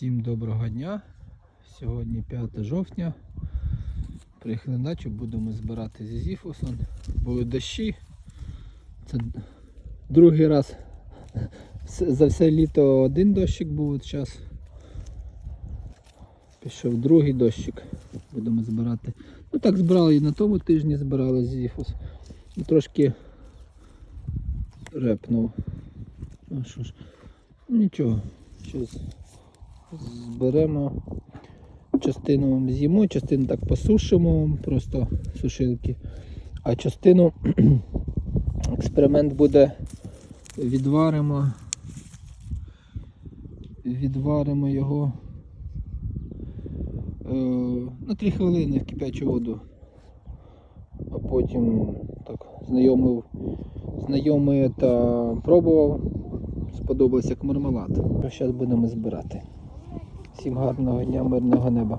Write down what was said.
Всім доброго дня. Сьогодні 5 жовтня. Приїхали на будемо збирати зізіфусон. Були дощі. Це другий раз. За все літо один дощик був час. Пішов другий дощик. Будемо збирати. Ну так збирали і на тому тижні збирали зізіфус. Ну, трошки репнув. Ну що ж, ну нічого. Щось зберемо частину з'їмо, частину так посушимо, просто сушилки. А частину експеримент буде відваримо. Відваримо його е, на 3 хвилини в кип'ячу воду. А потім так знайомив, знайомий та пробував. Сподобався як мармелад. Зараз будемо збирати. Всім гарного дня, мирного неба.